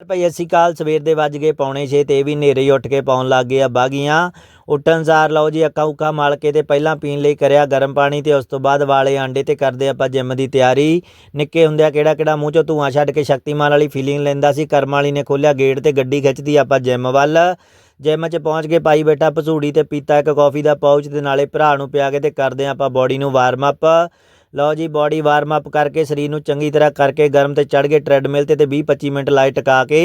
ਭਾਈ ਅਸੀਂ ਕੱਲ ਸਵੇਰ ਦੇ ਵੱਜ ਗਏ, ਪੌਣੇ 6 ਤੇ ਇਹ ਵੀ ਹਨੇਰੇ ਹੀ ਉੱਠ ਕੇ ਪਾਉਣ ਲੱਗ ਗਏ ਆ ਬਾਗੀਆਂ। ਉੱਠਣ ਸਾਰ ਲਓ ਜੀ, ਅੱਖਾਂ ਉੱਖਾਂ ਮਲ ਕੇ ਤੇ ਪਹਿਲਾਂ ਪੀਣ ਲਈ ਕਰਿਆ ਗਰਮ ਪਾਣੀ ਤੇ ਉਸ ਤੋਂ ਬਾਅਦ ਵਾਲੇ ਆਂਡੇ ਤੇ ਕਰਦੇ ਆਪਾਂ ਜਿਮ ਦੀ ਤਿਆਰੀ। ਨਿੱਕੇ ਹੁੰਦਿਆਂ ਕਿਹੜਾ ਕਿਹੜਾ ਮੂੰਹ ਚੋਂ ਧੂਆਂ ਛੱਡ ਕੇ ਸ਼ਕਤੀਮਾਨ ਵਾਲੀ ਫੀਲਿੰਗ ਲੈਂਦਾ ਸੀ, ਕਰਮ ਵਾਲੀ ਨੇ ਖੋਲਿਆ ਗੇਟ ਤੇ ਗੱਡੀ ਖਿੱਚਦੀ ਆਪਾਂ ਜਿਮ ਵੱਲ। ਜਿਮ 'ਚ ਪਹੁੰਚ ਕੇ ਪਾਈ ਬੈਠਾ ਭਸੂੜੀ ਤੇ ਪੀਤਾ ਇੱਕ ਕਾਫੀ ਦਾ ਪਾਊਚ ਤੇ ਨਾਲੇ ਭਰਾ ਨੂੰ ਪਿਆ ਕੇ ਤੇ ਕਰਦੇ ਆਪਾਂ ਬਾਡੀ ਨੂੰ ਵਾਰਮ ਅਪ ਲਓ ਜੀ ਬਾਡੀ ਵਾਰਮ ਅਪ ਕਰਕੇ ਸਰੀਰ ਨੂੰ ਚੰਗੀ ਤਰ੍ਹਾਂ ਕਰਕੇ ਗਰਮ ਤੇ ਚੜ ਗਏ ਟ੍ਰੈਡਮਿਲ ਤੇ ਤੇ 20 25 ਮਿੰਟ ਲਾਈਟ ਟਿਕਾ ਕੇ।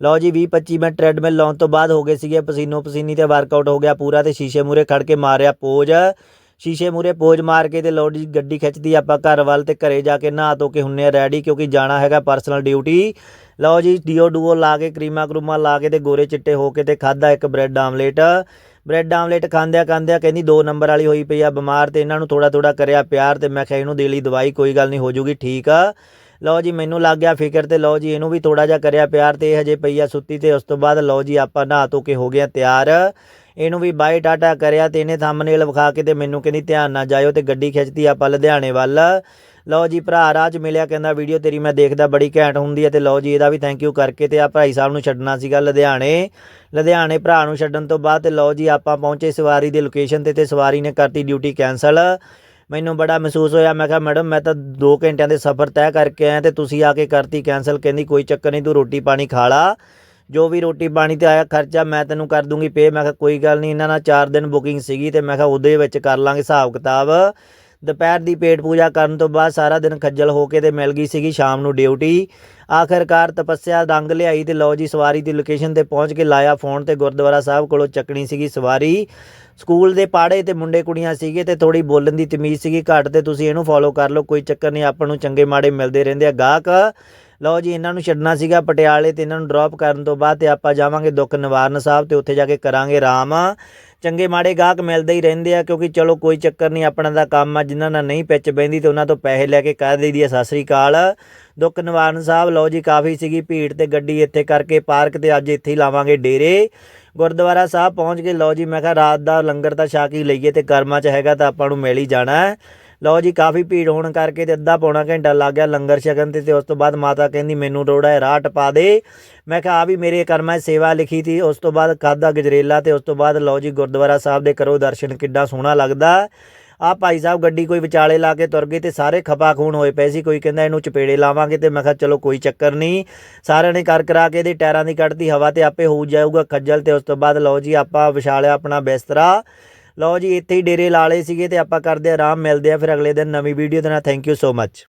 ਲਓ ਜੀ 20 25 ਮਿੰਟ ਟ੍ਰੈਡਮਿਲ ਲਾਉਣ ਤੋਂ ਬਾਅਦ ਹੋ ਗਏ ਸੀਗੇ ਪਸੀਨੋ ਪਸੀਨੀ ਤੇ ਵਰਕਆਊਟ ਹੋ ਗਿਆ ਪੂਰਾ ਤੇ ਸ਼ੀਸ਼ੇ ਮੂਰੇ ਖੜ ਕੇ ਮਾਰਿਆ ਪੋਜ। ਸ਼ੀਸ਼ੇ ਮੂਰੇ ਪੋਜ ਮਾਰ ਕੇ ਤੇ ਲਓ ਜੀ, ਗੱਡੀ ਖਿੱਚਦੀ ਆਪਾਂ ਘਰ ਵੱਲ ਤੇ ਘਰੇ ਜਾ ਕੇ ਨਹਾ ਧੋ ਕੇ ਹੁੰਨੇ ਆ ਰੈਡੀ ਕਿਉਂਕਿ ਜਾਣਾ ਹੈਗਾ ਪਰਸਨਲ ਡਿਊਟੀ ਲਓ ਜੀ ਡੀਓ ਡੂਓ ਲਾ ਕੇ ਕਰੀਮਾ ਕਰੂਮਾ ਲਾ ਕੇ ਤੇ ਗੋਰੇ ਚਿੱਟੇ ਹੋ ਕੇ ਤੇ ਖਾਦਾ ਇੱਕ ਬ੍ਰੈਡ ਆਮਲੇਟ ਬ੍ਰੈਡ ਆਮਲੇਟ ਖਾਂਦਿਆਂ ਖਾਂਦਿਆਂ ਕਹਿੰਦੀ 2 ਨੰਬਰ ਵਾਲੀ ਹੋਈ ਪਈ ਆ, ਬਿਮਾਰ ਤੇ ਇਹਨਾਂ ਨੂੰ ਥੋੜਾ ਥੋੜਾ ਕਰਿਆ ਪਿਆਰ ਤੇ ਮੈਂ ਕਿਹਾ ਇਹਨੂੰ ਦੇ ਲਈ ਦਵਾਈ, ਕੋਈ ਗੱਲ ਨਹੀਂ, ਹੋ ਜੂਗੀ ਠੀਕ। ਆ ਲਓ ਜੀ, ਮੈਨੂੰ ਲੱਗ ਗਿਆ ਫਿਕਰ ਤੇ ਲਓ ਜੀ, ਇਹਨੂੰ ਵੀ ਥੋੜਾ ਜਿਹਾ ਕਰਿਆ ਪਿਆਰ ਤੇ ਇਹ ਹਜੇ ਪਈ ਆ ਸੁੱਤੀ ਤੇ ਉਸ ਤੋਂ ਬਾਅਦ ਲਓ ਜੀ, ਆਪਾਂ ਨਹਾ ਧੋ ਕੇ ਹੋ ਗਏ ਆ ਤਿਆਰ। ਇਹਨੂੰ ਵੀ ਬਾਈ ਟਾਟਾ ਕਰਿਆ ਤੇ ਇਹਨੇ ਥੰਬਨੇਲ ਵਿਖਾ ਕੇ ਤੇ ਮੈਨੂੰ ਕਹਿੰਦੀ, ਧਿਆਨ ਨਾਲ ਜਾਇਓ ਤੇ ਗੱਡੀ ਖਿੱਚਦੀ ਆਪਾਂ ਲੁਧਿਆਣੇ ਵੱਲ। ਲਓ ਜੀ ਭਰਾ ਰਾਜ ਮਿਲਿਆ ਕਹਿੰਦਾ, ਵੀਡੀਓ ਤੇਰੀ ਮੈਂ ਦੇਖਦਾ, ਬੜੀ ਘੈਂਟ ਹੁੰਦੀ ਹੈ। ਤੇ ਲਓ ਜੀ ਇਹਦਾ ਵੀ ਥੈਂਕ ਯੂ ਕਰਕੇ ਤੇ ਆ ਭਾਈ ਸਾਹਿਬ ਨੂੰ ਛੱਡਣਾ ਸੀਗਾ ਲੁਧਿਆਣੇ। ਲੁਧਿਆਣੇ ਭਰਾ ਨੂੰ ਛੱਡਣ ਤੋਂ ਬਾਅਦ ਤੇ ਲਓ ਜੀ ਆਪਾਂ ਪਹੁੰਚੇ ਸਵਾਰੀ ਦੀ ਲੋਕੇਸ਼ਨ ਤੇ ਤੇ ਸਵਾਰੀ ਨੇ ਕਰਤੀ ਡਿਊਟੀ ਕੈਨਸਲ ਮੈਨੂੰ ਬੜਾ ਮਹਿਸੂਸ ਹੋਇਆ, ਮੈਂ ਕਿਹਾ, ਮੈਡਮ, ਮੈਂ ਤਾਂ 2 ਘੰਟਿਆਂ ਦੇ ਸਫ਼ਰ ਤੈਅ ਕਰਕੇ ਆਇਆ ਤੇ ਤੁਸੀਂ ਆ ਕੇ ਕਰਤੀ ਕੈਨਸਲ ਕਹਿੰਦੀ, ਕੋਈ ਚੱਕਰ ਨਹੀਂ, ਤੂੰ ਰੋਟੀ ਪਾਣੀ ਖਾ ਲਾ। ਜੋ ਵੀ ਰੋਟੀ ਪਾਣੀ ਤੇ ਆਇਆ ਖਰਚਾ ਮੈਂ ਤੈਨੂੰ ਕਰ ਦੂੰਗੀ ਪੇ ਮੈਂ ਕਿਹਾ ਕੋਈ ਗੱਲ ਨਹੀਂ, ਇਹਨਾਂ ਨਾਲ 4 ਦਿਨ ਬੁਕਿੰਗ ਸੀਗੀ ਤੇ ਮੈਂ ਕਿਹਾ ਉਹਦੇ ਵਿੱਚ ਕਰ ਲਾਂਗੇ ਹਿਸਾਬ ਕਿਤਾਬ। ਦੁਪਹਿਰ ਦੀ ਪੇਟ ਪੂਜਾ ਕਰਨ ਤੋਂ ਬਾਅਦ ਸਾਰਾ ਦਿਨ ਖੱਜਲ ਹੋ ਕੇ ਤੇ ਮਿਲ ਗਈ ਸੀਗੀ ਸ਼ਾਮ ਨੂੰ ਡਿਊਟੀ ਆਖਰਕਾਰ ਤਪੱਸਿਆ ਰੰਗ ਲਿਆਈ ਤੇ ਲਓ ਜੀ, ਸਵਾਰੀ ਦੀ ਲੋਕੇਸ਼ਨ ਤੇ ਪਹੁੰਚ ਕੇ ਲਾਇਆ ਫੋਨ ਤੇ ਗੁਰਦੁਆਰਾ ਸਾਹਿਬ ਕੋਲੋਂ ਚੱਕਣੀ ਸੀਗੀ ਸਵਾਰੀ। ਸਕੂਲ ਦੇ ਪਾੜੇ ਤੇ ਮੁੰਡੇ ਕੁੜੀਆਂ ਸੀਗੇ ਤੇ ਥੋੜੀ ਬੋਲਣ ਦੀ ਤਮੀਜ਼ ਸੀਗੀ ਘੱਟ ਤੇ ਤੁਸੀਂ ਇਹਨੂੰ ਫੋਲੋ ਕਰ ਲਓ, ਕੋਈ ਚੱਕਰ ਨਹੀਂ, ਆਪਾਂ ਨੂੰ ਚੰਗੇ ਮਾੜੇ ਮਿਲਦੇ ਰਹਿੰਦੇ ਆ ਗਾਹਕ। ਲਓ ਜੀ, ਇਹਨਾਂ ਨੂੰ ਛੱਡਣਾ ਸੀਗਾ ਪਟਿਆਲੇ ਤੇ ਇਹਨਾਂ ਨੂੰ ਡ੍ਰੌਪ ਕਰਨ ਤੋਂ ਬਾਅਦ ਤੇ ਆਪਾਂ ਜਾਵਾਂਗੇ ਦੁੱਖ ਨਿਵਾਰਨ ਸਾਹਿਬ ਤੇ ਉੱਥੇ ਜਾ ਕੇ ਕਰਾਂਗੇ ਆਰਾਮ। ਚੰਗੇ ਮਾੜੇ ਗਾਹਕ ਮਿਲਦੇ ਹੀ ਰਹਿੰਦੇ ਆ ਕਿਉਂਕਿ ਚਲੋ ਕੋਈ ਚੱਕਰ ਨਹੀਂ, ਆਪਣਾ ਦਾ ਕੰਮ ਆ, ਜਿਨ੍ਹਾਂ ਨਾਲ ਨਹੀਂ ਪਿੱਚ ਬੈਂਦੀ ਤੇ ਉਹਨਾਂ ਤੋਂ ਪੈਸੇ ਲੈ ਕੇ ਕਹਿ ਦੇਈਦੀ ਆ, ਸਤਿ ਸ੍ਰੀ ਅਕਾਲ। ਦੁੱਖ ਨਿਵਾਰਨ ਸਾਹਿਬ, ਲਓ ਜੀ, ਕਾਫੀ ਸੀਗੀ ਭੀੜ ਤੇ ਗੱਡੀ ਇੱਥੇ ਕਰਕੇ ਪਾਰਕ ਤੇ ਅੱਜ ਇੱਥੇ ਹੀ ਲਾਵਾਂਗੇ ਡੇਰੇ। ਗੁਰਦੁਆਰਾ ਸਾਹਿਬ ਪਹੁੰਚ ਕੇ ਲਓ ਜੀ, ਮੈਂ ਕਿਹਾ ਰਾਤ ਦਾ ਲੰਗਰ ਤਾਂ ਛਕ ਹੀ ਲਈਏ ਤੇ ਕਰਮਾਂ 'ਚ ਹੈਗਾ ਤਾਂ ਆਪਾਂ ਨੂੰ ਮਿਲ ਹੀ ਜਾਣਾ। ਲਓ ਜੀ, ਕਾਫੀ ਭੀੜ ਹੋਣ ਕਰਕੇ ਤੇ ਅੱਧਾ ਪੌਣਾ ਘੰਟਾ ਲੱਗ ਗਿਆ ਲੰਗਰ ਛਕਣ ਤੇ ਤੇ ਉਸ ਤੋਂ ਬਾਅਦ ਮਾਤਾ ਕਹਿੰਦੀ, ਮੈਨੂੰ ਰੋੜਾ ਹੈ ਰਾਹ ਟਪਾ ਦੇ। ਮੈਂ ਕਿਹਾ ਆ ਵੀ ਮੇਰੇ ਕਰਮਾਂ ਸੇਵਾ ਲਿਖੀ ਤੀ ਉਸ ਤੋਂ ਬਾਅਦ ਖਾਦਾ ਗਜਰੇਲਾ ਤੇ ਉਸ ਤੋਂ ਬਾਅਦ ਲਓ ਜੀ, ਗੁਰਦੁਆਰਾ ਸਾਹਿਬ ਦੇ ਕਰੋ ਦਰਸ਼ਨ ਕਿੱਡਾ ਸੋਹਣਾ ਲੱਗਦਾ। ਆ ਭਾਈ ਸਾਹਿਬ ਗੱਡੀ ਕੋਈ ਵਿਚਾਲੇ ਲਾ ਕੇ ਤੁਰ ਗਏ ਤੇ ਸਾਰੇ ਖਪਾ ਖੂਨ ਹੋਏ ਪਏ ਸੀ। ਕੋਈ ਕਹਿੰਦਾ, ਇਹਨੂੰ ਚਪੇੜੇ ਲਾਵਾਂਗੇ। ਤੇ ਮੈਂ ਕਿਹਾ, ਚਲੋ, ਕੋਈ ਚੱਕਰ ਨਹੀਂ। ਸਾਰਿਆਂ ਨੇ ਕਰ ਕਰਾ ਕੇ ਇਹਦੇ ਟਾਇਰਾਂ ਦੀ ਕੱਢਤੀ, ਹਵਾ ਤੇ ਆਪੇ ਹੋ ਜਾਊਗਾ ਖੱਜਲ ਤੇ ਉਸ ਤੋਂ ਬਾਅਦ ਲਓ ਜੀ, ਆਪਾਂ ਵਿਛਾਲਿਆ ਆਪਣਾ ਬਿਸਤਰਾ। ਲਓ ਜੀ, ਇੱਥੇ ਹੀ ਡੇਰੇ ਲਾ ਲਏ ਸੀਗੇ ਤੇ ਆਪਾਂ ਕਰਦੇ ਆਰਾਮ, ਮਿਲਦੇ ਆ ਫਿਰ ਅਗਲੇ ਦਿਨ ਨਵੀਂ ਵੀਡੀਓ ਦੇ ਨਾਲ। Thank you so much